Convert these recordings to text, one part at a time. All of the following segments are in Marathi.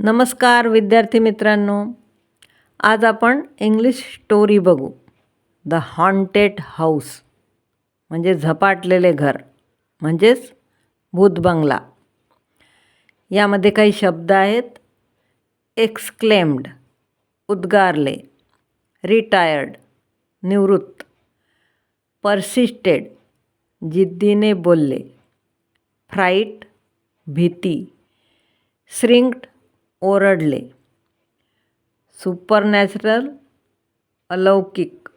नमस्कार विद्यार्थी मित्रांनो. आज आपण इंग्लिश स्टोरी बघू. द हॉन्टेड हाऊस म्हणजे झपाटलेले घर म्हणजेच भूत बंगला. यामध्ये काही शब्द आहेत. एक्सक्लेम्ड उद्गारले रिटायर्ड निवृत्त. परसिस्टेड जिद्दीने बोलले. फ्राईट भीती. श्रिंक्ड ओरडले. सुपरनॅचरल अलौकिक.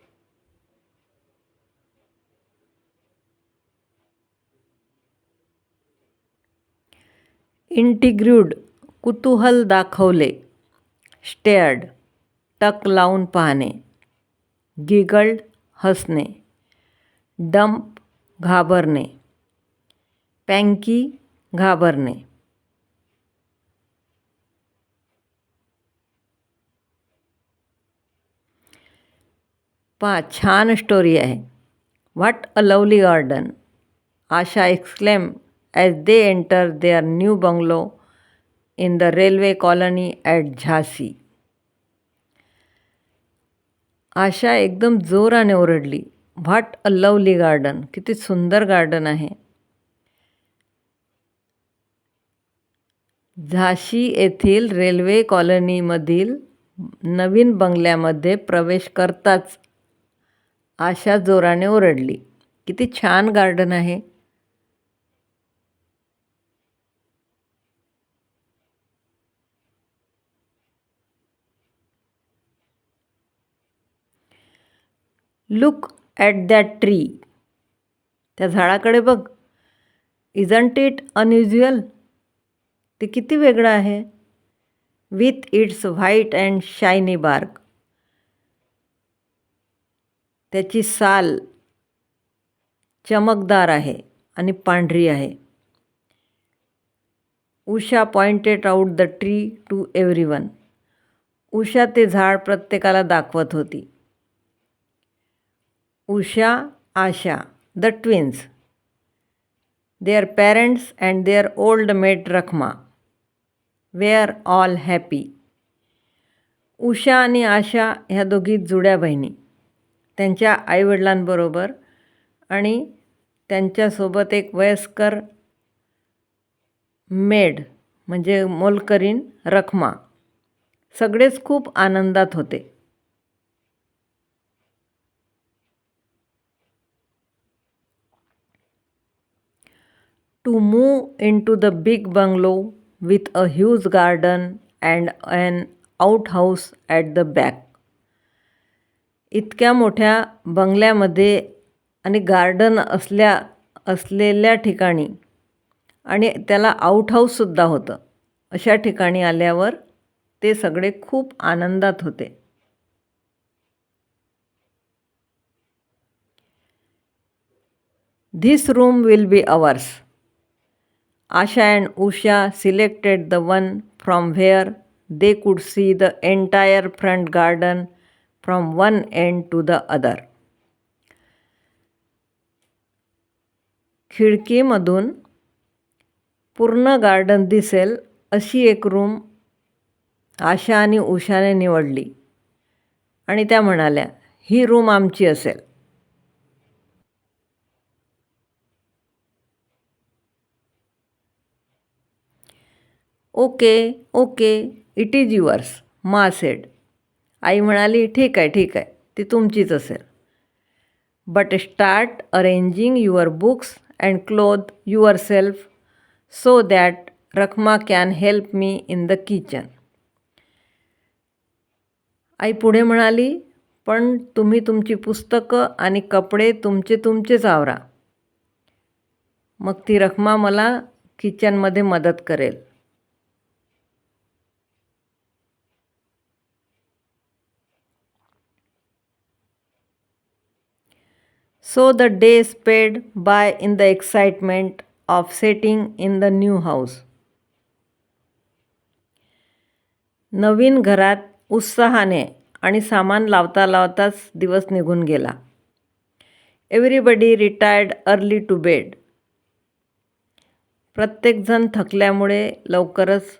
इंटिग्र्यूड कुतूहल दाखवले. स्टेअर्ड, टक लावून पाहणे. गिगल्ड, हसणे. डंप, घाबरणे. पँकी, घाबरणे. पहा छान स्टोरी आहे. What a lovely garden Asha exclaim as they enter their new bungalow in the railway colony at झासी Asha एकदम जोराने ओरडली. व्हॉट अ लवली गार्डन किती सुंदर गार्डन आहे. झाशी येथील रेल्वे कॉलनीमधील नवीन बंगल्यामध्ये प्रवेश करताच आशा जोराने ओरडली. किती छान गार्डन आहे. लुक ॲट दॅट ट्री त्या झाडाकडे बघ. इजंट इट अनयुज्युअल ते किती वेगळं आहे. With its white and shiny bark त्याची साल चमकदार आहे आणि पांढरी आहे. Usha pointed out the tree to everyone Usha ते झाड प्रत्येकाला दाखवत होती. Usha Asha the twins. Their parents and their old maid Rakhma. Were all happy. Usha आणि आशा ह्या दोघी जुड्या बहिणी. त्यांच्या आईवडिलांबरोबर आणि त्यांच्यासोबत एक वयस्कर मेड म्हणजे मोलकरीण रखमा सगळेच खूप आनंदात होते. To move in to the big bungalow with a huge garden and an out house at the back इतक्या मोठ्या बंगल्यामध्ये आणि गार्डन असल्या असलेल्या ठिकाणी आणि त्याला आऊटहाऊससुद्धा होतं. अशा ठिकाणी आल्यावर ते सगळे खूप आनंदात होते. This room will be ours Asha and Usha selected the one from where they could see the entire front garden from one end to the other खिडकीमधून पूर्ण गार्डन दिसेल अशी एक रूम आशा आणि उषाने निवडली. आणि त्या म्हणाल्या ही रूम आमची असेल. Okay okay it is yours ma said आई म्हणाली ठीक आहे ठीक आहे ती तुमचीच असेल. But start arranging your books and cloth yourself so that Rakhma can help me in the kitchen आई पुढे म्हणाली पण तुम्ही तुमची पुस्तकं आणि कपडे तुमचे तुमचेच आवरा. मग ती रखमा मला किचनमध्ये मदत करेल. So the day sped by in the excitement of setting in the new house. नवीन घरात उत्साहाने आणि सामान लावता लावताच दिवस निघून गेला. Everybody retired early to bed प्रत्येकजण थकल्यामुळे लवकरच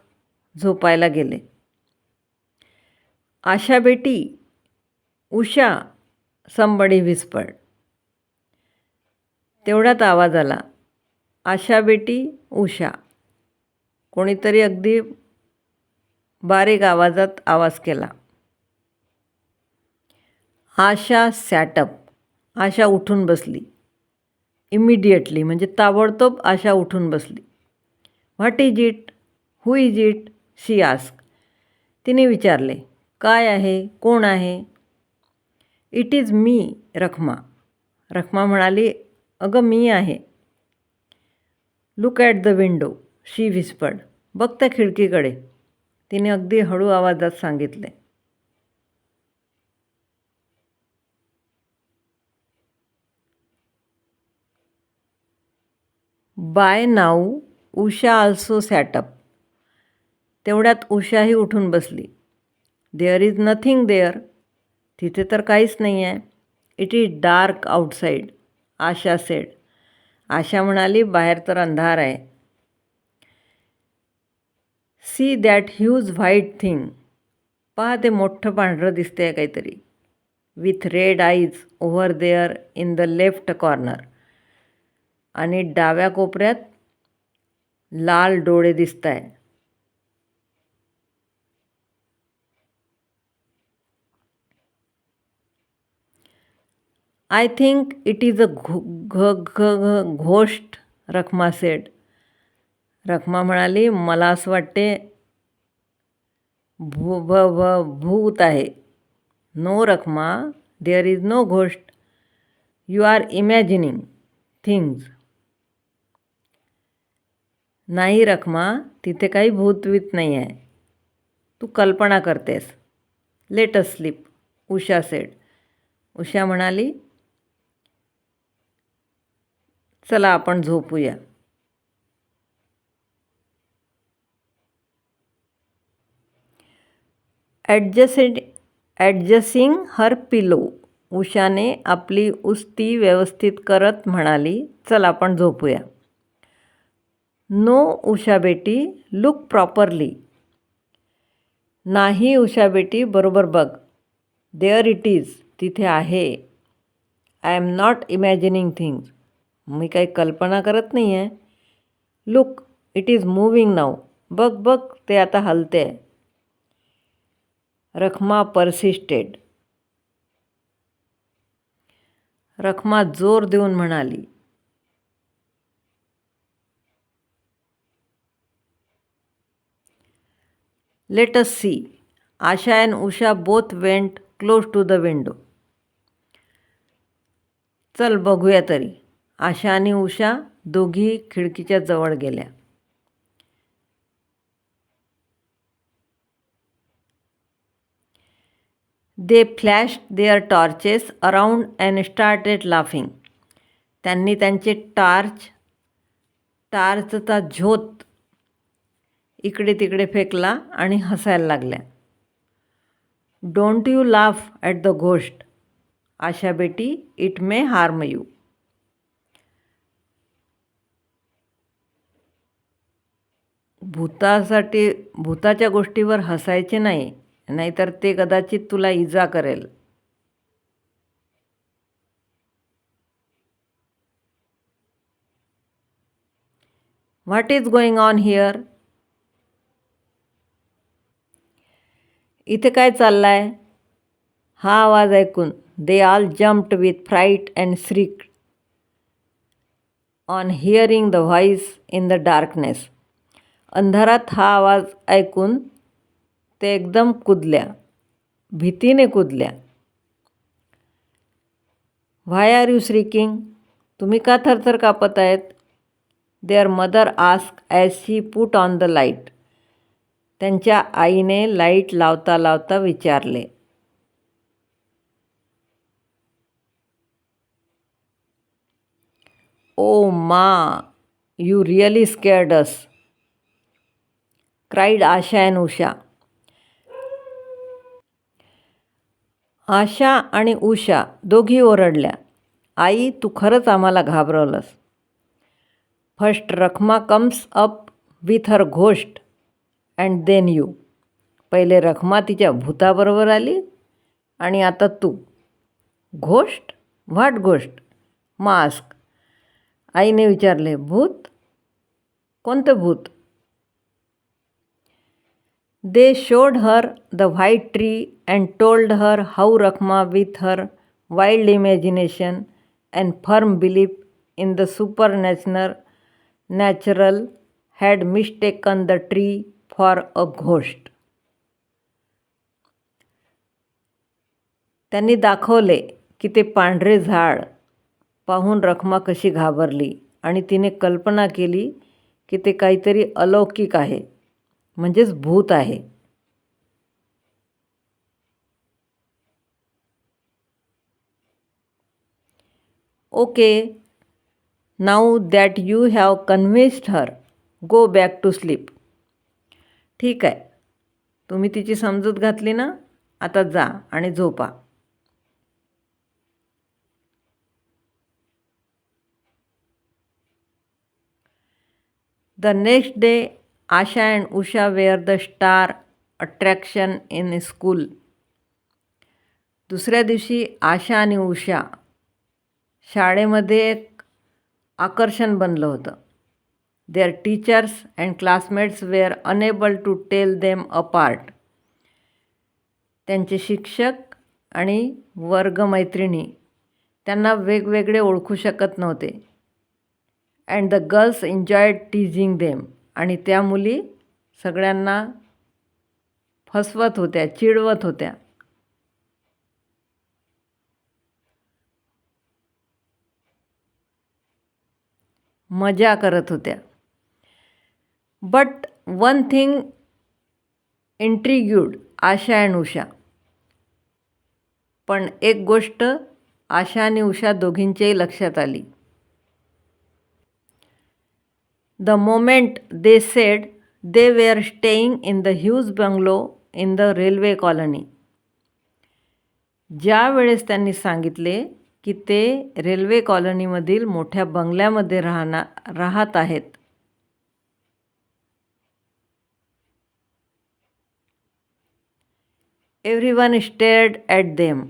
झोपायला गेले. आशा बेटी उषा संबडी विस्पड तेवढ्यात आवाज आला. आशा बेटी उषा. कोणीतरी अगदी बारीक आवाजात आवाज केला. आशा सॅटअप. आशा उठून बसली. इमिडिएटली म्हणजे ताबडतोब आशा उठून बसली. What is it who is it she ask तिने विचारले काय आहे? कोण आहे? It is me Rakhma Rakhma म्हणाली अगं मी आहे. Look at the window she whispered बघ त्या खिडकीकडे. तिने अगदी हळू आवाजात सांगितले. By now Usha also sat up तेवढ्यात उषाही उठून बसली. देअर इज नथिंग देअर तिथे तर काहीच नाही आहे it is dark outside Asha said Asha म्हणाली बाहेर तर अंधार आहे. See that huge white thing पहा ते मोठं पांढरं दिसते आहे काहीतरी. With red eyes over there in the left corner आणि डाव्या कोपऱ्यात लाल डोळे दिसत आहे I think it is a घो घ घ घोष्ट रखमा सेड रखमा म्हणाली मला असं वाटते भू भ भ भूत आहे. No Rakhma there is no ghost. You are imagining things नाही रखमा तिथे काही भूतवीत नाही आहे. तू कल्पना करतेस. Let us sleep Usha said Usha म्हणाली चला आपण झोपूया. ॲडजसेंट ॲडजस्टिंग हर पिलो उषाने आपली उस्ती व्यवस्थित करत म्हणाली चल आपण झोपूया. नो उषा बेटी लुक प्रॉपरली नाही उषा बेटी बरोबर बघ. देअर इट इज तिथे आहे. I am not imagining things मी काही कल्पना करत नाही आहे look it is moving now बघ बघ ते आता हलते आहे रखमा परसिस्टेड रखमा जोर देऊन म्हणाली let us see Asha and Usha both went close to the window चल बघूया तरी. आशा आणि उषा दोघी खिडकीच्या जवळ गेल्या. They flash their torches around and started laughing त्यांनी त्यांचे टार्च टार्चचा झोत इकडे तिकडे फेकला आणि हसायला लागल्या. Don't you laugh at the ghost Asha beti it may harm you. भूतासाठी भूताच्या गोष्टीवर हसायचे नाही नाहीतर ते कदाचित तुला इजा करेल. What is going on here इथे काय चाललं आहे हा आवाज ऐकून they all jumped with fright and shriek on hearing the voice in the darkness अंधारात हा आवाज ऐकून ते एकदम कुदल्या भीतीने कुदल्या. व्हाय आर यू श्रीकिंग तुम्ही का थरथर कापत आहेत? Their mother ask as he put on the light त्यांच्या आईने लाइट लावता लावता विचारले. ओ ma you really scared us cried Asha and Usha Asha आणि उषा दोघी ओरडल्या आई तू खरंच आम्हाला घाबरवलंस. First Rakhma comes up with her ghost and then you पहिले रखमा तिच्या भूताबरोबर आली आणि आता तू. घोष्ट व्हॉट घोष्ट मास्क आईने विचारले भूत? कोणतं भूत? They showed her the white tree and told her how Rakhma with her wild imagination and firm belief in the super natural natural had mistaken the tree for a ghost त्यांनी दाखवले की ते पांढरे झाड पाहून रखमा कशी घाबरली आणि तिने कल्पना केली की ते काहीतरी अलौकिक आहे. म्हणजेच भूत आहे. Okay now that you have convinced her go back to sleep. ठीक आहे तुम्ही तिची समजूत घातली ना? आता जा आणि झोपा. The next day Asha and Usha were the star attraction in school. दुसऱ्या दिवशी आशा आणि उषा शाळेमध्ये एक आकर्षण बनलं होतं. Their teachers and classmates were unable to tell them apart त्यांचे शिक्षक आणि वर्गमैत्रिणी त्यांना वेगवेगळे ओळखू शकत नव्हते. And the girls enjoyed teasing them आणि त्या मुली सगळ्यांना फसवत होत्या चिडवत होत्या. मजा करत होत्या. But one thing intrigued Asha and Usha. पण एक गोष्ट आशा आणि उषा दोघींच्याही लक्षात आली. The moment they said they were staying in the huge bungalow in the railway colony ज्या वेळेस त्यांनी सांगितले की ते रेल्वे कॉलनीमधील मोठ्या बंगल्यामध्ये राहणार राहत आहेत. Everyone stared at them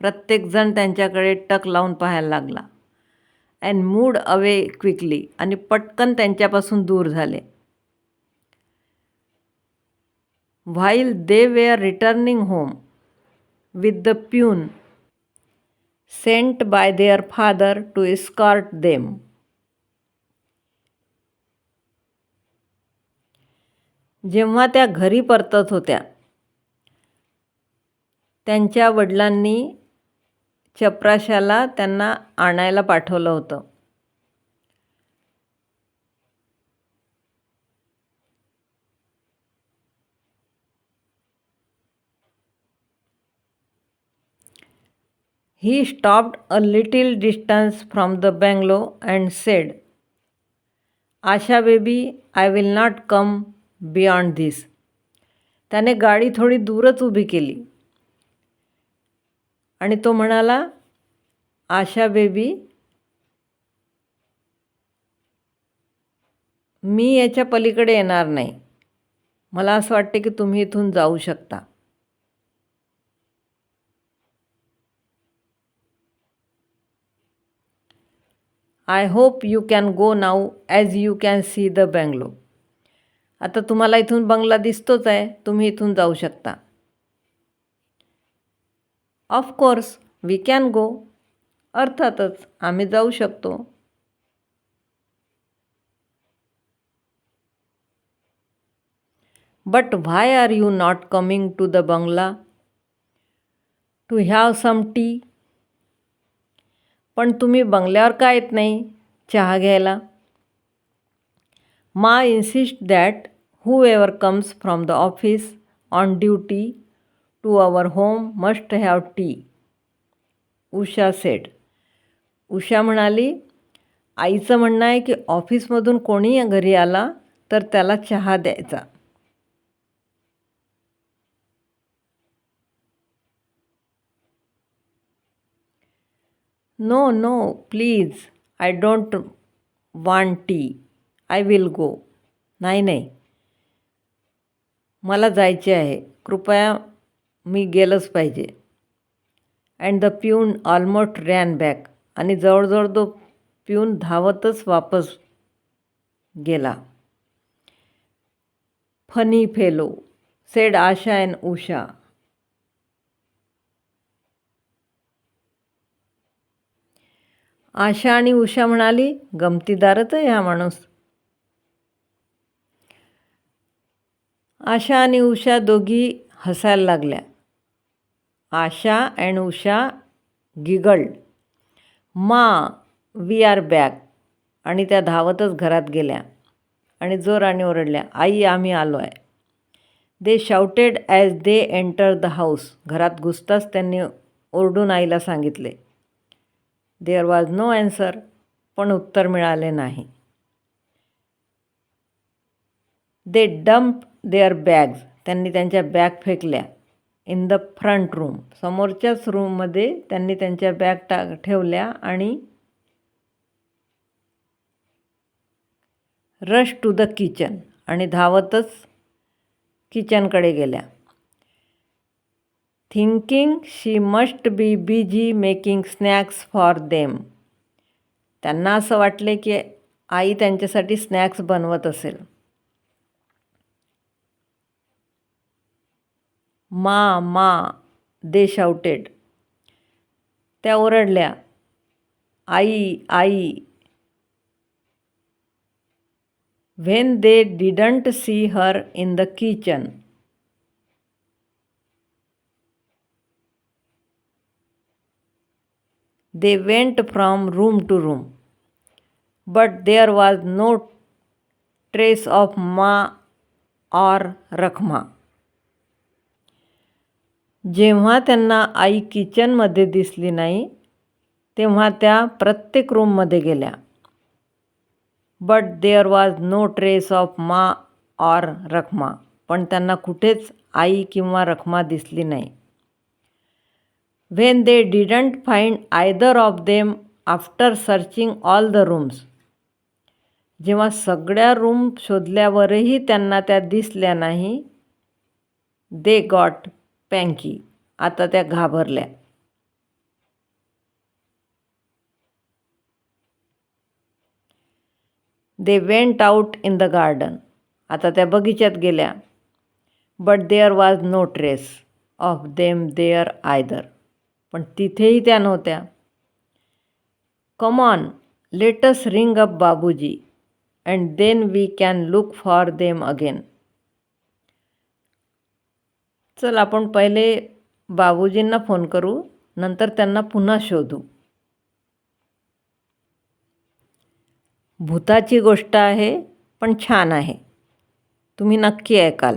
प्रत्येकजण त्यांच्याकडे टक लावून पाहायला लागला. अँड मूड अवे क्विकली आणि पटकन त्यांच्यापासून दूर झाले. While they were returning home with the peon sent by their father to escort them. जेव्हा त्या घरी परतत होत्या त्यांच्या वडिलांनी चपराशाला त्यांना आणायला पाठवलं होतं. He stopped a little distance from the bungalow and said Asha baby I will not come beyond this त्याने गाडी थोडी दूरच उभी केली. आणि तो म्हणाला आशा बेबी मी याच्या पलीकडे येणार नाही. मला असं वाटते की तुम्ही इथून जाऊ शकता. I hope you can go now as you can see the bungalow. आता तुम्हाला इथून बंगला दिसतोच आहे. तुम्ही इथून जाऊ शकता. ऑफकोर्स वी कॅन गो अर्थातच आम्ही जाऊ शकतो. But why are you not coming to the bungalow to have some tea पण तुम्ही बंगल्यावर का येत नाही? चहा घ्यायला? Ma insist that whoever comes from the office on duty to our home must have tea Usha said Usha म्हणाली आईचं म्हणणं आहे की ऑफिसमधून कोणी घरी आला तर त्याला चहा द्यायचा. No no please I don't want tea I will go नाही नाही. मला जायचे आहे. कृपया मी गेलंच पाहिजे. And the peon almost ran back आणि जवळजवळ तो प्यून धावतच वापस गेला. Funny fellow said Asha and Usha. Asha आणि उषा म्हणाली गमतीदारच आहे हा माणूस. आशा आणि उषा दोघी हसायला लागल्या. Asha and Usha giggled ma we are back आणि त्या धावतच घरात गेल्या. आणि जोराने ओरडल्या आई आम्ही आलो आहे they shouted as they enter the house घरात घुसताच त्यांनी ओरडून आईला सांगितले. देअर वॉज नो ॲन्सर पण उत्तर मिळाले नाही. दे डम्प देअर बॅग्स त्यांनी त्यांच्या बॅग फेकल्या. In the front room. समोरच्याच रूममध्ये त्यांनी त्यांच्या बॅग टा ठेवल्या आणि रश टू द किचन आणि धावतच किचनकडे गेल्या. Thinking she must be busy making snacks for them त्यांना असं वाटले की आई त्यांच्यासाठी स्नॅक्स बनवत असेल. मा मा दे शाउटेड त्या ओरडल्या आई आई. When they didn't see her in the kitchen they went from room to room but there was no trace of ma or Rakhma जेव्हा त्यांना आई किचनमध्ये दिसली नाही तेव्हा त्या प्रत्येक रूममध्ये गेल्या. But there was no trace of ma or Rakhma पण त्यांना कुठेच आई किंवा रखमा दिसली नाही. When they didn't find either of them after searching all the rooms जेव्हा सगळ्या रूम शोधल्यावरही त्यांना त्या दिसल्या नाही दे गॉट पँकी. आता त्या घाबरल्या. They went out in the garden आता त्या बगीच्यात गेल्या. But there was no trace of them there either पण तिथेही त्या नव्हत्या. Come on let's ring up Babuji and then we can look for them again चल आपण पहिले बाबूजींना फोन करू नंतर त्यांना पुन्हा शोधू. भूताची गोष्ट आहे पण छान आहे. तुम्ही नक्की ऐकाल.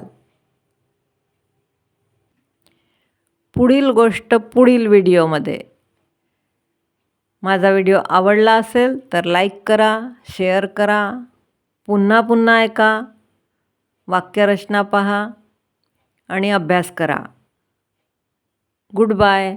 पुढील गोष्ट पुढील व्हिडिओमध्ये. माझा व्हिडिओ आवडला असेल तर लाईक करा शेअर करा पुन्हा पुन्हा ऐका. वाक्यरचना पहा. आणि अभ्यास करा. Good bye